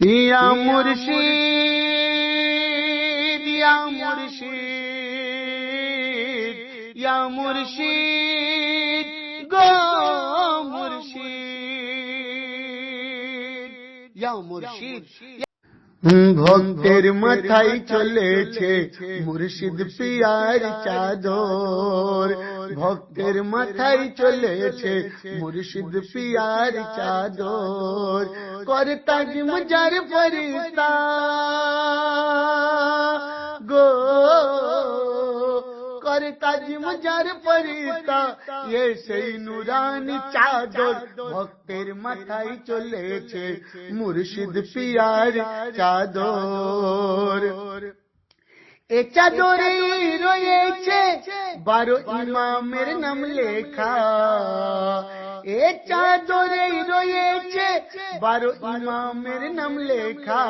ইয়া মুর্শিদ ইয়া মুর্শিদ ইয়া মুর্শিদ গো মুর্শিদ ইয়া মুর্শিদ ভক্তের মাথায় চলেছে মুর্শিদ পিয়ার চাদর। ভক্তের মাথায় চলেছে মুর্শিদ পিয়ার চাদর। করে তাজ মজার পরিস্তা গো করে তাজ মজার ফরিস্তা এ সেই নুরানি চাদর ভক্তের মাথায় চলেছে মুর্শিদ পিয়ার চাদর এ চাদরে রয়েছে বারো ইমামের নাম লেখা এ চাদরে রয়েছে বারো ইমামের নাম লেখা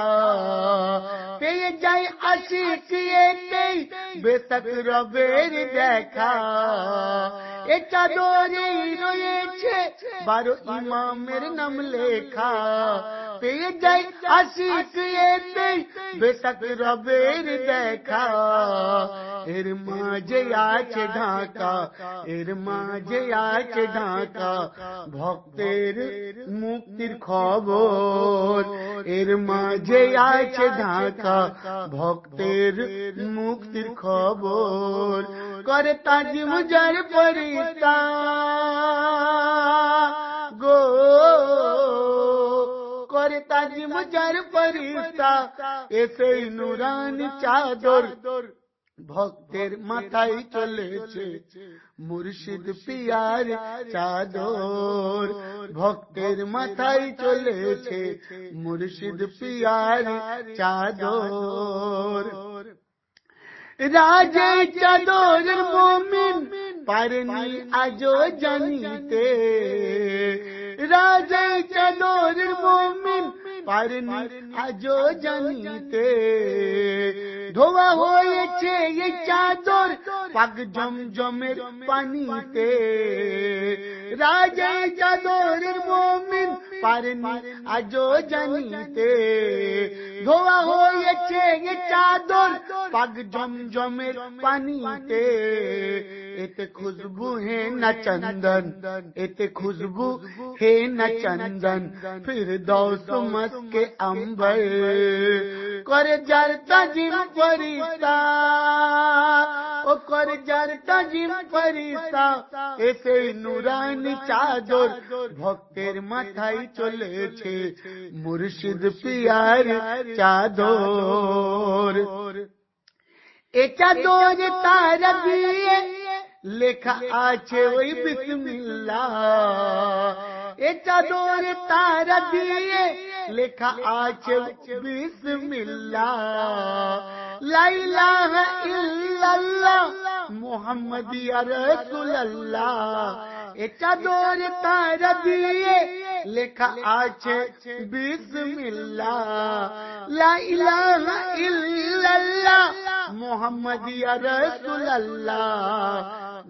পেয়ে যায় আশিক এতেই বেশক রবের দেখা এ চাদরে রয়েছে বারো ইমামের নাম লেখা পেয়ে যায় আশিক এতেই বেশক রবের দেখা। এর মাঝে আছে ঢাকা, এর মাঝে আছে ঢাকা, ভক্তের মুক্তির খবর। এর মাঝে আছে ঢাকা, ভক্তের মুক্তির খবর। করে তাজ মুজার পরিতা। গো করে তাজ মুজার পরিতা এসে নুরানি চাদর ভক্তের মাথায় চলেছে। মুর্শিদ পিয়ার চাদর ভক্তের মাথায় চলেছে। মুর্শিদ পিয়ার চাদর। রাজে চাদর মমিন পারনি আজো জানিতে। রাজে চাদর মমিন পারনি আজো জানিতে ধোয়া হয়েছে এই চাদর পাক জমজমের পানিতে রাজে চাদরের মমিন পারেনি আজও জানিতে ধোয়া হয়েছে এ চাদর, পাক জমজমের পানিতে। এতে খুশবু হে না চন্দন, এতে খুশবু হে না চন্দন। ফির দৌস মস্কে অম্বর করে জারতা জিম ফরিস্তা। ও করে জারতা জিম ফরিস্তা, এসে নুরানি চাদর ভক্তের মাথায় চলেছে। মুর্শিদ পিয়ার চাদর এ চাদর তারা দিয়ে লেখা আছে ওই বিসমিল্লাহ এ চাদর তারা দিয়ে লেখা আছে বিসমিল্লাহ লাইলাহ ইল্লাল্লাহ মোহাম্মদ রাসূলুল্লাহ এ চাদর তারা দিয়ে লেখা আছে, বিসমিল্লাহ মোহাম্মদ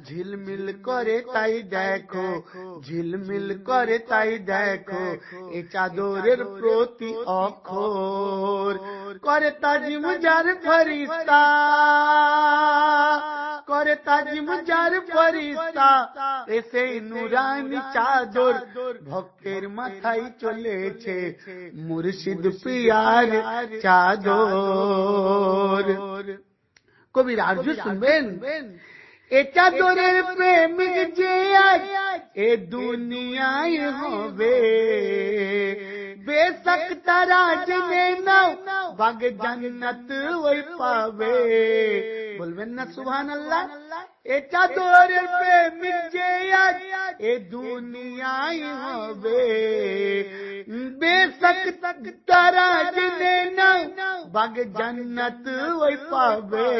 ঝিলমিল করে তাই দেখো, ঝিলমিল করে তাই দেখো, এ চাদরের প্রতি অক্ষর। করে তাজিম যার ফরিস্তা। করে তাজিম যার ফরিস্তা এসে নুরানি চাদর ভক্তের মাথায় চলেছে মুর্শিদ পিয়ার চাদর কবির আরজু শুনবেন এ চাদরের প্রেমিক যে এ দুনিয়ায় হবে বেশক তারা জেনে নাও বাগ জান্নাত ওই পাবে বলবেন না সুবহান আল্লাহ এ চাদরের প্রেমিক যে আজ এ দুনিয়ায় হবে বেশক তারা জেনে নাও বাগ জান্নাত ওই পাবে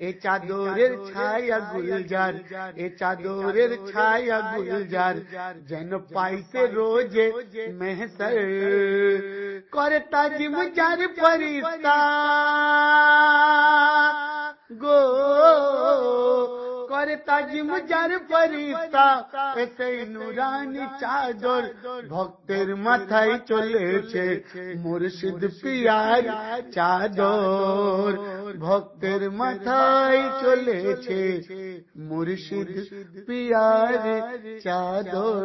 এ চাদরের ছায়া গুলজার এ চাদরের ছায়া গুলজার যেন পাইতে রোজে মেহসর করে তাজিম যার ফরিস্তা গো। করে তাজিম যার ফরিস্তা, এসে নুরানি চাদর ভক্তের মাথায় চলেছে, মুর্শিদ পিয়ার চাদর ভক্তের মাথায় চলেছে, মুর্শিদ পিয়ার চাদর।